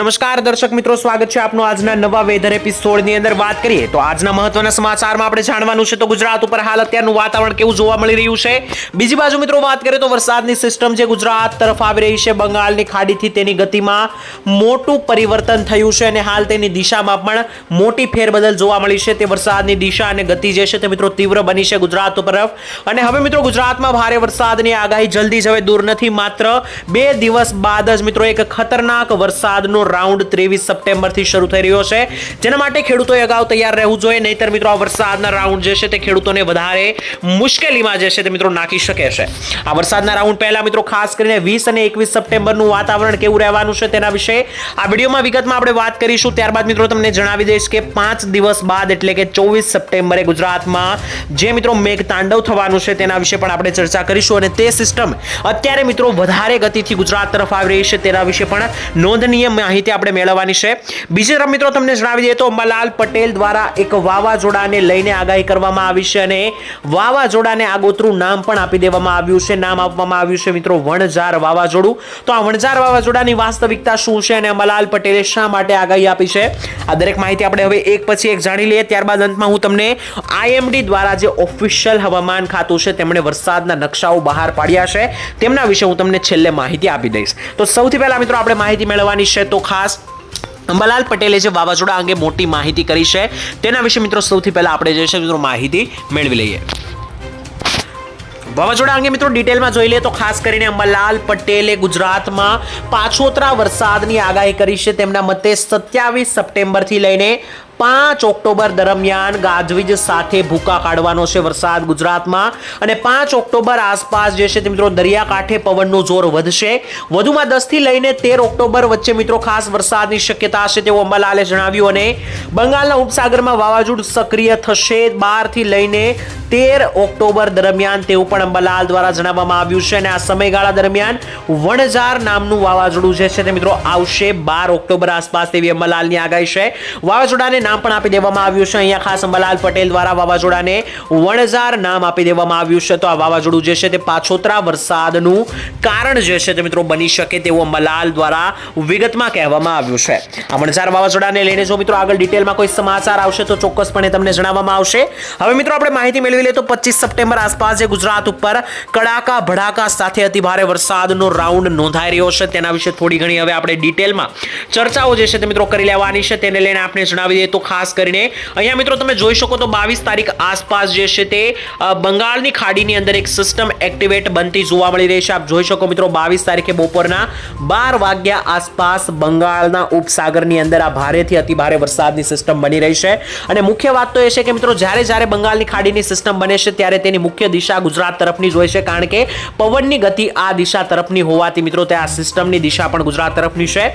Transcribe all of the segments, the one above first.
નમસ્કાર, દર્શક મિત્રો, સ્વાગત છે આપનું આજના નવા વેધર એપિસોડની અંદર. વાત કરીએ તો આજના મહત્વના સમાચારમાં આપણે જાણવાનું છે તો ગુજરાત ઉપર હાલ અત્યારનું વાતાવરણ કેવું જોવા મળી રહ્યું છે? બીજી બાજુ મિત્રો વાત કરીએ તો વરસાદની સિસ્ટમ જે ગુજરાત તરફ આવી રહી છે, બંગાળની ખાડીથી તેની ગતિમાં મોટું પરિવર્તન થયું છે અને હાલ તેની દિશામાં પણ મોટી ફેરબદલ જોવા મળી છે. તે વરસાદની દિશા અને ગતિ જે છે તે મિત્રો તીવ્ર બની છે ગુજરાત તરફ. અને હવે મિત્રો ગુજરાતમાં ભારે વરસાદની આગાહી જલ્દી જ હવે દૂર નથી. માત્ર બે દિવસ બાદ જ મિત્રો એક ખતરનાક વરસાદનો રાઉન્ડ ત્રેવીસ સપ્ટેમ્બરથી શરૂ થઈ રહ્યો છે. જેના માટે ખેડૂતોએ અગાઉ તૈયાર રહેવું જોઈએ, નહીતર મિત્રો આ વરસાદના રાઉન્ડ જે છે તે ખેડૂતોને વધારે મુશ્કેલીમાં જે છે તે મિત્રો નાખી શકે છે. આ વરસાદના રાઉન્ડ પહેલા મિત્રો ખાસ કરીને વીસ અને એકવીસ સપ્ટેમ્બરનું વાતાવરણ કેવું રહેવાનું છે તેના વિશે આ વિડીયોમાં વિગતમાં આપણે વાત કરીશું. ત્યારબાદ મિત્રો તમને જણાવી દઈશ કે પાંચ દિવસ બાદ એટલે કે ચોવીસ સપ્ટેમ્બરે ગુજરાતમાં જે મિત્રો મેઘ તાંડવ થવાનું છે તેના વિશે પણ આપણે ચર્ચા કરીશું અને તે સિસ્ટમ અત્યારે મિત્રો વધારે ગતિથી ગુજરાત તરફ આવી રહી છે તેના વિશે પણ નોંધનીય માહિતી આપણે મેળવવાની છે. બીજી તરફ મિત્રો તમને જણાવી દઈએ તો અંબાલાલ પટેલ દ્વારા એક વાવાઝોડાને લઈને આગાહી કરવામાં આવી છે અને વાવાઝોડાને આગોતરું નામ પણ આપી દેવામાં આવ્યું છે, નામ આપવામાં આવ્યું છે મિત્રો વણઝાર વાવાઝોડું. તો આ વણઝાર વાવાઝોડાની વાસ્તવિકતા શું છે અને અંબાલાલ પટેલે શા માટે આગાહી આપી છે? આ દરેક માહિતી આપણે હવે એક પછી એક જાણી લઈએ. ત્યારબાદ અંતમાં હું તમને આઈએમડી દ્વારા જે ઓફિશિયલ હવામાન ખાતું છે તેમણે વરસાદના નકશાઓ બહાર પાડ્યા છે. તેમના વિશે હું તમને છેલ્લે માહિતી આપી દઈશ. તો સૌથી પહેલા મિત્રો આપણે માહિતી મેળવવાની છે. તો ખાસ અંબાલાલ પટેલે જે વાવાઝોડા અંગે મોટી માહિતી કરી છે. તેના વિશે મિત્રો સૌથી પહેલા આપણે જે છે મિત્રો માહિતી મેળવી લઈએ. વાવાઝોડા અંગે મિત્રો ડિટેલમાં જોઈ લઈએ તો ખાસ કરીને અંબાલાલ પટેલે ગુજરાતમાં પાછોતરા વરસાદની આગાહી કરી છે. તેમના મતે સત્યાવીસ સપ્ટેમ્બરથી લઈને પાંચ ઓક્ટોબર દરમિયાન ગાજવીજ સાથે ભૂકા કાઢવાનો છે વરસાદ ગુજરાતમાં. અને પાંચ ઓક્ટોબર આસપાસ જે છે તે મિત્રો દરિયાકાંઠે પવનનું જોર વધશે. વધુમાં દસથી લઈને તેર ઓક્ટોબર વચ્ચે મિત્રો ખાસ વરસાદની શક્યતા છે તેવું અંબાલાલે જણાવ્યું અને બંગાળના ઉપસાગરમાં વાવાઝોડું સક્રિય થશે. બારથી લઈને તેર ઓક્ટોબર દરમિયાન તેવું પણ અંબાલાલ દ્વારા જણાવવામાં આવ્યું છે અને આ સમયગાળા દરમિયાન વણઝાર નામનું વાવાઝોડું જે છે તે મિત્રો આવશે બાર ઓક્ટોબર આસપાસ તેવી અંબાલાલની આગાહી છે. વાવાઝોડાને નામ પણ આપી દેવામાં આવ્યું છે. અહીંયા ખાસ અંબાલાલ પટેલ દ્વારા વાવાઝોડાને વણઝાર નામ આપી દેવામાં આવ્યું છે. તો આ વાવાઝોડું જે છે તે પાછોતરા વરસાદનું કારણ જે છે તે મિત્રો બની શકે તેવું અંબાલાલ દ્વારા વિગતમાં કહેવામાં આવ્યું છે. આ વણઝાર વાવાઝોડાને લઈને જો મિત્રો આગળ ડિટેલમાં કોઈ સમાચાર આવશે તો ચોક્કસપણે તમને જણાવવામાં આવશે. હવે મિત્રો આપણે માહિતી મેળવી લે તો પચીસ સપ્ટેમ્બર આસપાસ જે ગુજરાત ઉપર કડાકા ભડાકા સાથે અતિ ભારે વરસાદનો રાઉન્ડ નોંધાઈ રહ્યો છે. તેના વિશે થોડી ઘણી હવે આપણે ડિટેલમાં ચર્ચાઓ જે છે તે મિત્રો કરી લેવાની છે. તેને લઈને આપણે જણાવી દઈએ તો ખાસ કરીને. અહીંયા મિત્રો તમે જોઈ શકો તો બાવીસ તારીખ આસપાસ જે છે તે બંગાળની ખાડીની અંદર એક સિસ્ટમ એક્ટિવેટ બનતી જોવા મળી રહી છે. આપ જોઈ શકો મિત્રો બાવીસ તારીખે બપોરના બાર વાગ્યા આસપાસ બંગાળના ઉપસાગરની અંદર આ ભારેથી અતિ ભારે વરસાદની સિસ્ટમ બની રહી છે. અને મુખ્ય વાત તો એ છે કે મિત્રો જ્યારે જ્યારે બંગાળની ખાડીની સિસ્ટમ બને છે ત્યારે તેની મુખ્ય દિશા ગુજરાત તરફની જ હોય છે. કારણ કે પવનની ગતિ આ દિશા તરફની હોવાથી મિત્રો તે આ સિસ્ટમની દિશા પણ ગુજરાત તરફની છે.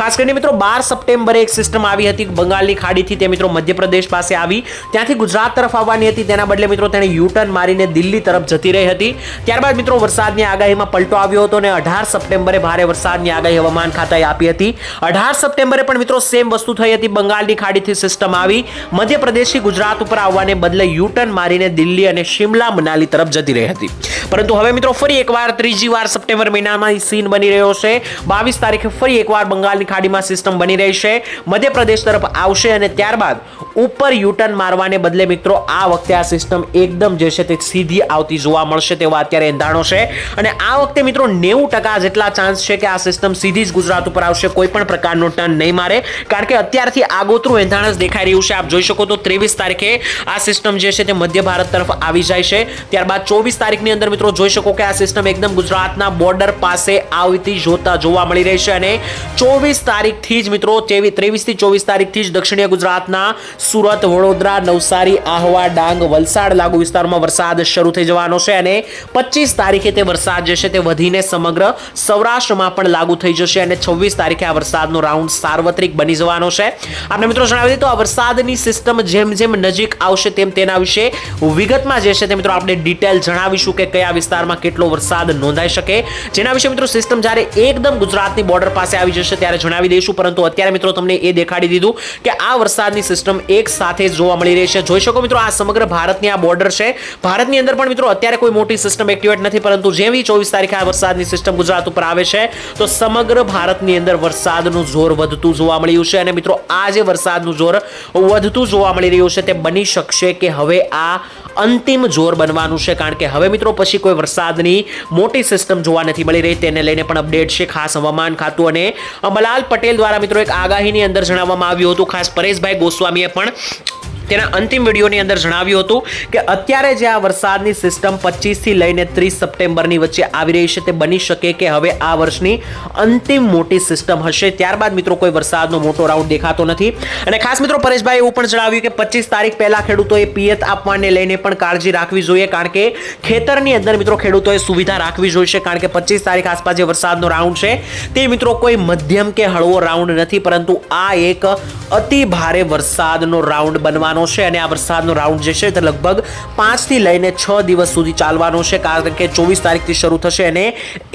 ખાસ કરીને મિત્રો બાર સપ્ટેમ્બરે એક સિસ્ટમ આવી હતી બંગાળની ખાડીથી તે મિત્રો મધ્યપ્રદેશ પાસે આવી. ત્યાંથી ગુજરાત તરફ આવવાની હતી. તેના બદલે મિત્રો તેણે યુટર્ન મારીને દિલ્હી તરફ જતી રહી હતી. ત્યારબાદ મિત્રો વરસાદની આગાહીમાં પલટો આવ્યો હતો અને અઢાર સપ્ટેમ્બરે ભારે વરસાદની આગાહી હવામાન ખાતાએ આપી હતી. અઢાર સપ્ટેમ્બરે પણ મિત્રો સેમ વસ્તુ થઈ હતી. બંગાળની ખાડીથી સિસ્ટમ આવી. મધ્યપ્રદેશથી ગુજરાત ઉપર આવવાને બદલે યુટર્ન મારીને દિલ્હી અને શિમલા મનાલી તરફ જતી રહી હતી. પરંતુ હવે મિત્રો ફરી એકવાર ત્રીજી વાર સપ્ટેમ્બર મહિનામાં સીન બની રહ્યો છે. બાવીસ તારીખે ફરી એકવાર બંગાળની ખાડીમાં સિસ્ટમ બની રહી છે. મધ્યપ્રદેશ તરફ આવશે અને ત્યારબાદ ઉપર યુટર્ન મારવાને બદલે મિત્રો આ વખતે આ સિસ્ટમ એકદમ જે છે તે સીધી આવતી જોવા મળશે તેવા અત્યારે એંધાણો છે. અને આ વખતે મિત્રો નેવું ટકા જેટલા ચાન્સ છે કે આ સિસ્ટમ સીધી જ ગુજરાત ઉપર આવશે, કોઈ પણ પ્રકારનો ટર્ન નહીં મારે. કારણ કે અત્યારથી આગોતરું એંધાણ જ દેખાઈ રહ્યું છે. આપ જોઈ શકો તો ત્રેવીસ તારીખે આ સિસ્ટમ જે છે તે મધ્ય ભારત તરફ આવી જાય છે. ત્યારબાદ ચોવીસ તારીખની અંદર મિત્રો જોઈ શકો કે આ સિસ્ટમ એકદમ ગુજરાતના બોર્ડર પાસે આવતી જોતા જોવા મળી રહી છે. અને ચોવીસ તારીખથી જ મિત્રો ત્રેવીસથી ચોવીસ તારીખથી જ દક્ષિણીય ગુજરાતના સુરત, વડોદરા, નવસારી, આહવા, ડાંગ, વલસાડ લાગુ વિસ્તારમાં વરસાદ શરૂ થઈ જવાનો છે અને પચીસ તારીખે તે વરસાદ જે છે તે વધીને સમગ્ર સૌરાષ્ટ્રમાં પણ લાગુ થઈ જશે અને છવ્વીસ તારીખે આ વરસાદનો રાઉન્ડ સાર્વત્રિક બની જવાનો છે. આપણે મિત્રો જણાવી દઈએ તો આ વરસાદની સિસ્ટમ જેમ જેમ નજીક આવશે તેમ તેના વિશે વિગતમાં જે છે તે મિત્રો આપણે ડિટેલ જણાવીશું કે કયા વિસ્તારમાં કેટલો વરસાદ નોંધાઈ શકે. જેના વિશે મિત્રો સિસ્ટમ જ્યારે એકદમ ગુજરાતની બોર્ડર પાસે આવી જશે ત્યારે જણાવી દઈશું, પરંતુ અત્યારે મિત્રો તમને એ દેખાડી દીધું કે આ વરસાદની સિસ્ટમ એક સાથે જોવા મળી રહી છે. જોઈ શકો મિત્રો, આ સમગ્ર ભારતની આ બોર્ડર છે. ભારતની અંદર પણ મિત્રો, અત્યારે કોઈ મોટી સિસ્ટમ એક્ટિવેટ નથી, પરંતુ જેવી ચોવીસ તારીખે આ વરસાદની સિસ્ટમ ગુજરાત ઉપર આવે છે, તો સમગ્ર ભારતની અંદર વરસાદનું જોર વધતું જોવા મળ્યું છે. અને મિત્રો, આ જે વરસાદનું જોર વધતું જોવા મળી રહ્યું છે, તે બની શકશે કે હવે આ અંતિમ જોર બનવાનું છે. કારણ કે હવે મિત્રો, પછી કોઈ વરસાદની મોટી સિસ્ટમ જોવા નથી મળી રહી. તેને લઈને પણ અપડેટ છે ખાસ હવામાન ખાતું. અને અમલાલ પટેલ દ્વારા મિત્રો, એક આગાહીની અંદર જણાવવામાં આવ્યું હતું. ખાસ પરેશભાઈ ગોસ્વામીએ પણ તેના અંતિમ વિડીયોની અંદર જણાવ્યું હતું કે અત્યારે જે આ વરસાદની સિસ્ટમ પચીસથી લઈને ત્રીસ સપ્ટેમ્બરની વચ્ચે આવી રહી છે, તે બની શકે કે હવે આ વર્ષની અંતિમ મોટી સિસ્ટમ હશે. ત્યારબાદ મિત્રો કોઈ વરસાદનો મોટો રાઉન્ડ દેખાતો નથી. અને ખાસ મિત્રો પરેશભાઈ એવું પણ જણાવ્યું કે પચીસ તારીખ પહેલાં ખેડૂતોએ પિયત આપવાને લઈને પણ કાળજી રાખવી જોઈએ, કારણ કે ખેતરની અંદર મિત્રો ખેડૂતોએ સુવિધા રાખવી જોઈશે, કારણ કે પચીસ તારીખ આસપાસ જે વરસાદનો રાઉન્ડ છે, તે મિત્રો કોઈ મધ્યમ કે હળવો રાઉન્ડ નથી, પરંતુ આ એક અતિ ભારે વરસાદનો રાઉન્ડ બનવાનો છે અને આ વરસાદનો રાઉન્ડ જે છે તે લગભગ પાંચથી લઈને છ દિવસ સુધી ચાલવાનો છે. કારણ કે ચોવીસ તારીખથી શરૂ થશે અને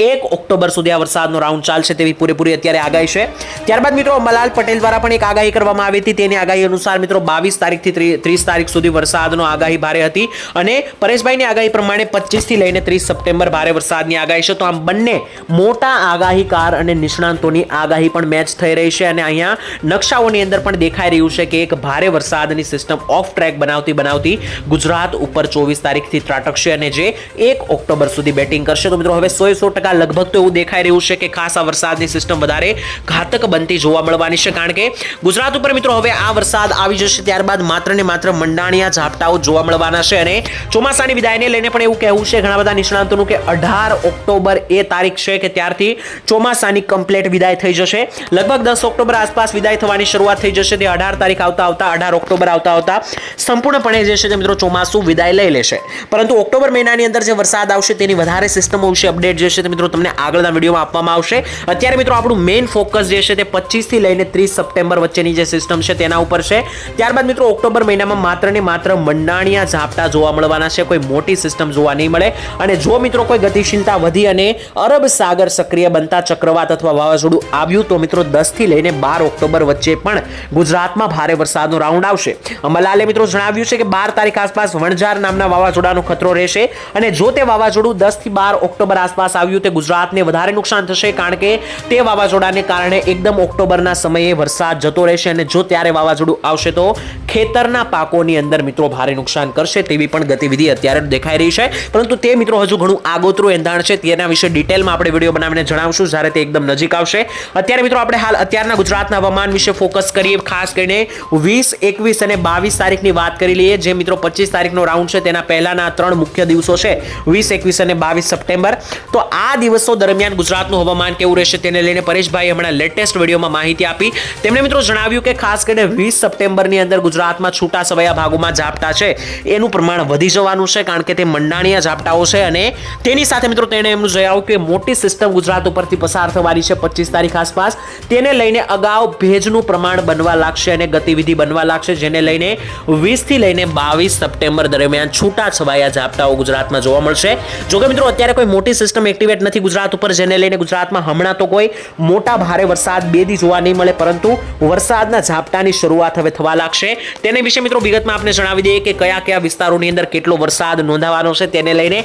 એક ઓક્ટોબર સુધી આ વરસાદનો રાઉન્ડ ચાલશે તેવી પૂરેપૂરી અત્યારે આગાહી છે. ત્યારબાદ મિત્રો અંબાલાલ પટેલ દ્વારા પણ એક આગાહી કરવામાં આવી હતી. તેની આગાહી અનુસાર મિત્રો, બાવીસ તારીખથી ત્રીસ તારીખ સુધી વરસાદનો આગાહી ભારે હતી અને પરેશભાઈની આગાહી પ્રમાણે પચીસથી લઈને ત્રીસ સપ્ટેમ્બર ભારે વરસાદની આગાહી છે. તો આમ બંને મોટા આગાહીકાર અને નિષ્ણાંતોની આગાહી પણ મેચ થઈ રહી છે અને અહીંયા નકશાઓની અંદર પણ દેખાઈ રહ્યું છે કે એક ભારે વરસાદની સિસ્ટમ ઓફ ટ્રેક બનાવતી બનાવતી ગુજરાત ઉપર ચોવીસ તારીખથી ત્રાટકશે અને જે એક ઓક્ટોબર સુધી બેટિંગ કરશે. તો મિત્રો હવે સો સો ટકા લગભગ તો એવું દેખાઈ રહ્યું છે કે ખાસ આ વરસાદની સિસ્ટમ વધારે ઘાતક બનતી જોવા મળવાની છે. કારણ કે ગુજરાત ઉપર મિત્રો હવે આ વરસાદ આવી જશે ત્યારબાદ માત્ર ને માત્ર મંડાણિયા ઝાપટાઓ જોવા મળવાના છે અને ચોમાસાની વિદાયને લઈને પણ એવું કહેવું છે ઘણા બધા નિષ્ણાંતોનું કે અઢાર ઓક્ટોબર એ તારીખ છે કે ત્યારથી ચોમાસાની કમ્પ્લેટ વિદાય થઈ જશે. લગભગ દસ ઓક્ટોબર આસપાસ વિદાય થવાની શરૂઆત થઈ જશે. તે અઢાર તારીખ આવતા આવતા, અઢાર ઓક્ટોબર આવતા આવતા સંપૂર્ણપણે જે છે તે મિત્રો ચોમાસું વિદાય લઈ લેશે. પરંતુ ઓક્ટોબર મહિનાની અંદર જે વરસાદ આવશે તેની વધારે સિસ્ટમો વિશે અપડેટ જે છે તે મિત્રો તમને આગળના વિડીયોમાં આપવામાં આવશે. અત્યારે મિત્રો આપણું મેઇન ફોકસ જે છે તે પચીસથી લઈને ત્રીસ સપ્ટેમ્બર વચ્ચેની જે સિસ્ટમ છે તેના ઉપર છે. ત્યારબાદ મિત્રો ઓક્ટોબર મહિનામાં માત્ર ને માત્ર મંડાણિયા ઝાપટા જોવા મળવાના છે. કોઈ મોટી સિસ્ટમ જોવા નહીં મળે. અને જો મિત્રો કોઈ ગતિશીલતા વધી અને અરબ સાગર સક્રિય બનતા ચક્રવાત અથવા વાવાઝોડું આવ્યું તો મિત્રો દસથી લઈને બાર ઓક્ટોબર વચ્ચે પણ ગુજરાતમાં ભારે વરસાદનો રાઉન્ડ આવશે. અંબાલાલે મિત્રો જણાવ્યું છે કે બાર તારીખ આસપાસ વણઝાર નામના વાવાઝોડાનો ખતરો રહેશે અને જો તે વાવાઝોડું દસથી બાર ઓક્ટોબર આસપાસ આવ્યું તે ગુજરાતને વધારે નુકસાન થશે કારણ કે તે વાવાઝોડાને કારણે એકદમ ઓક્ટોબરના સમયે વરસાદ જતો રહેશે અને જો ત્યારે વાવાઝોડું આવશે તો ખેતરના પાકોની અંદર મિત્રો ભારે નુકસાન કરશે તેવી પણ ગતિવિધિ અત્યારે દેખાઈ રહી છે. પરંતુ તે મિત્રો હજુ ઘણું આગોતરું એંધાણ છે તેના વિશે ડિટેલમાં આપણે વીડિયો બનાવીને જણાવશું. જ્યારે તે એકદમ નજીક આવશે. અત્યારે મિત્રો આપણે હાલ અત્યારના ગુજરાતના હવામાન વિશે ફોકસ કરીએ. ખાસ કરીને વીસ, એકવીસ અને બાવીસ તારીખની વાત કરી લઈએ. જે મિત્રો પચીસ તારીખનો રાઉન્ડ છે, તેના પહેલાના ત્રણ મુખ્ય દિવસો છે, વીસ, એકવીસ અને બાવીસ સપ્ટેમ્બર. તો આ દિવસો દરમિયાન ગુજરાતનું હવામાન કેવું રહેશે તેને લઈને પરેશભાઈ હમણાં લેટેસ્ટ વિડીયોમાં માહિતી આપી. તેમણે મિત્રો જણાવ્યું કે ખાસ કરીને વીસ સપ્ટેમ્બરની અંદર ગુજરાતમાં છૂટા છવાયા ભાગોમાં ઝાપટા છે. એનું પ્રમાણ વધી જવાનું છે, કારણ કે તે મંડાણીયા ઝાપટાઓ છે અને તેની સાથે મિત્રો તેણે એમનું જણાવ્યું કે મોટી સિસ્ટમ ગુજરાત ઉપરથી પસાર થવાની છે પચીસ તારીખ આસપાસ. તેને લઈને અગાઉ ભેજનું પ્રમાણ બનવા લાગશે અને ગતિવિધિ બનવા લાગશે, જેને લઈને વીસથી લઈને બાવીસ સપ્ટેમ્બર દરમિયાન છૂટા છવાયા ઝાપટાઓ ગુજરાતમાં જોવા મળશે. જોકે મિત્રો, અત્યારે કોઈ મોટી સિસ્ટમ એક્ટિવેટ નથી ગુજરાત ઉપર, જેને લઈને ગુજરાતમાં હમણાં તો કોઈ મોટા ભારે વરસાદ બે દી જોવા નહીં મળે, પરંતુ વરસાદના ઝાપટાની શરૂઆત હવે થવા લાગશે. તેને વિશે મિત્રો, વિગતમાં આપણે જણાવી દઈએ કે કયા કયા વિસ્તારોની અંદર કેટલો વરસાદ નોંધાવાનો છે, તેને લઈને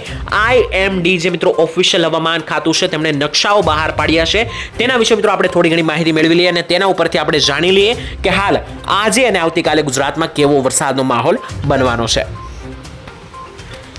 આઈએમડી જે મિત્રો ઓફિશિયલ હવામાન ખાતું છે, તેમણે નકશાઓ બહાર પાડ્યા છે. તેના વિશે મિત્રો આપણે થોડી ઘણી માહિતી મેળવી લઈએ અને તેના ઉપરથી આપણે જાણી લઈએ કે હાલ આજે અને આવતીકાલે ગુજરાતમાં કેવો વરસાદનો માહોલ બનવાનો છે.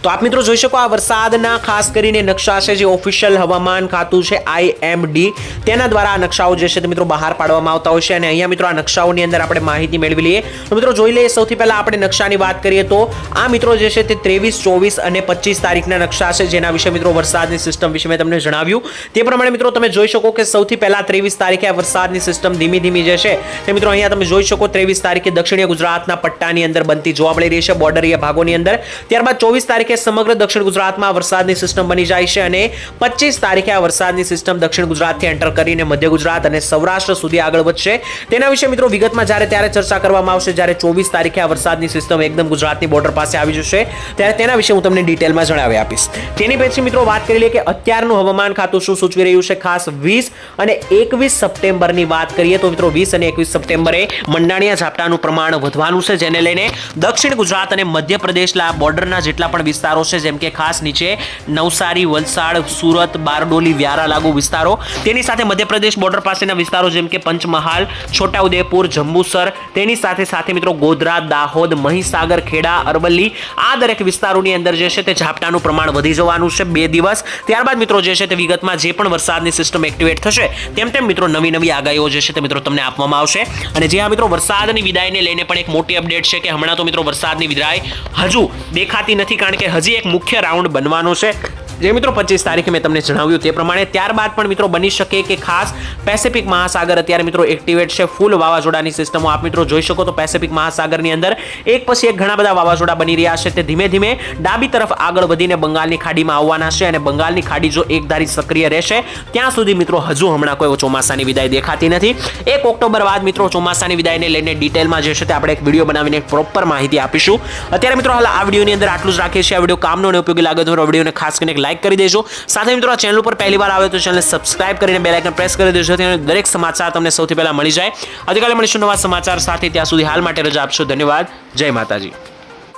તો આપ મિત્રો જોઈ શકો આ વરસાદના ખાસ કરીને નકશા છે જે ઓફિશિયલ હવામાન ખાતું છે આઈએમડી. તેના દ્વારા આ નકશાઓ જે છે તે મિત્રો બહાર પાડવામાં આવતા હોય છે અને અહીંયા મિત્રો આ નકશાઓની અંદર આપણે માહિતી મેળવી લઈએ. તો મિત્રો જોઈ લઈએ સૌથી પહેલાં આપણે નકશાની વાત કરીએ તો આ મિત્રો જે છે તે ત્રેવીસ, ચોવીસ અને પચીસ તારીખના નકશા છે જેના વિશે મિત્રો વરસાદની સિસ્ટમ વિશે મેં તમને જણાવ્યું. તે પ્રમાણે મિત્રો તમે જોઈ શકો કે સૌથી પહેલાં ત્રેવીસ તારીખે આ વરસાદની સિસ્ટમ ધીમી ધીમી જે છે તે મિત્રો અહીંયા તમે જોઈ શકો ત્રેવીસ તારીખે દક્ષિણીય ગુજરાતના પટ્ટાની અંદર બનતી જોવા મળી રહી છે, બોર્ડરીય ભાગોની અંદર. ત્યારબાદ ચોવીસ તારીખે તારીખે સમગ્ર દક્ષિણ ગુજરાતમાં વરસાદની સિસ્ટમ બની જાય છે અને પચીસ તારીખે આ વરસાદની સિસ્ટમ દક્ષિણ ગુજરાતથી એન્ટર કરીને મધ્ય ગુજરાત અને સૌરાષ્ટ્ર સુધી આગળ વધશે. તેના વિશે મિત્રો વિગતમાં જ્યારે ત્યારે ચર્ચા કરવામાં આવશે, જ્યારે ચોવીસ તારીખે આ વરસાદની સિસ્ટમ એકદમ ગુજરાતની બોર્ડર પાસે આવી જશે, ત્યારે તેના વિશે હું તમને ડિટેલમાં જણાવી આપીશ. તેની પછી મિત્રો વાત કરી લઈએ કે અત્યારનું હવામાન ખાતું શું સૂચવી રહ્યું છે? ખાસ વીસ અને એકવીસ સપ્ટેમ્બરની વાત કરીએ તો મિત્રો વીસ અને એકવીસ સપ્ટેમ્બરે મંડાણિયા ઝાપટાનું પ્રમાણ વધવાનું છે, જેને લઈને દક્ષિણ ગુજરાત અને મધ્યપ્રદેશના બોર્ડરના જેટલા પણ વિસ્તારો છે, જેમ કે ખાસ નીચે નવસારી, વલસાડ, સુરત, બારડોલી, વ્યારા, લાગુ વિસ્તારો. તેની સાથે મધ્યપ્રદેશ બોર્ડર પાસેના વિસ્તારો જેમ કે પંચમહાલ, છોટાઉદેપુર, જંબુસર. તેની સાથે સાથે મિત્રો ગોધરા, દાહોદ, મહીસાગર, ખેડા, અરવલ્લી આ દરેક વિસ્તારોની અંદર જે છે તે ઝાપટાનું પ્રમાણ વધી જવાનું છે બે દિવસ. ત્યારબાદ મિત્રો જે છે તે વિગતમાં જે પણ વરસાદની સિસ્ટમ એક્ટિવેટ થશે, તેમ તેમ મિત્રો નવી નવી આગાહીઓ જે છે તે મિત્રો તમને આપવામાં આવશે. અને જે આ મિત્રો વરસાદની વિદાયને લઈને પણ એક મોટી અપડેટ છે કે હમણાં તો મિત્રો વરસાદની વિદાય હજુ દેખાતી નથી કારણ કે હજી એક મુખ્ય રાઉન્ડ બનવાનો છે. જે મિત્રો પચીસ તારીખે મેં તમને જણાવ્યું તે પ્રમાણે ત્યારબાદ પણ મિત્રો બની શકે કે ખાસ પેસિફિક મહાસાગર અત્યારે મિત્રો એક્ટિવેટ છે. ફૂલ વાવાઝોડાની સિસ્ટમો આપ મિત્રો જોઈ શકો તો પેસિફિક મહાસાગરની અંદર એક પછી એક ઘણા બધા વાવાઝોડા બની રહ્યા છે. તે ધીમે ધીમે ડાબી તરફ આગળ વધીને બંગાળની ખાડીમાં આવવાના છે અને બંગાળની ખાડી જો એકધારી સક્રિય રહેશે, ત્યાં સુધી મિત્રો હજુ હમણાં કોઈ ચોમાસાની વિદાય દેખાતી નથી. એક ઓક્ટોબર બાદ મિત્રો ચોમાસાની વિદાયને લઈને ડિટેલમાં જે છે તે આપણે એક વીડિયો બનાવીને પ્રોપર માહિતી આપીશું. અત્યારે મિત્રો હાલ આ વિડીયોની અંદર આટલું જ રાખીએ છીએ. આ વીડિયો કામનો અને ઉપયોગી લાગે તો વિડીયોને ખાસ કરીને લાઈક કરી દેજો. સાથે મિત્રો, આ ચેનલ ઉપર પહેલી વાર આવે તો ચેનલને સબસ્ક્રાઇબ કરીને બે આઇકન પ્રેસ કરી દેજો. જેથી દરેક સમાચાર તમને સૌથી પહેલા મળી જાય. આવતીકાલે મળીશું નવા સમાચાર સાથે. ત્યાં સુધી હાલ માટે રજા આપશો. ધન્યવાદ. જય માતાજી.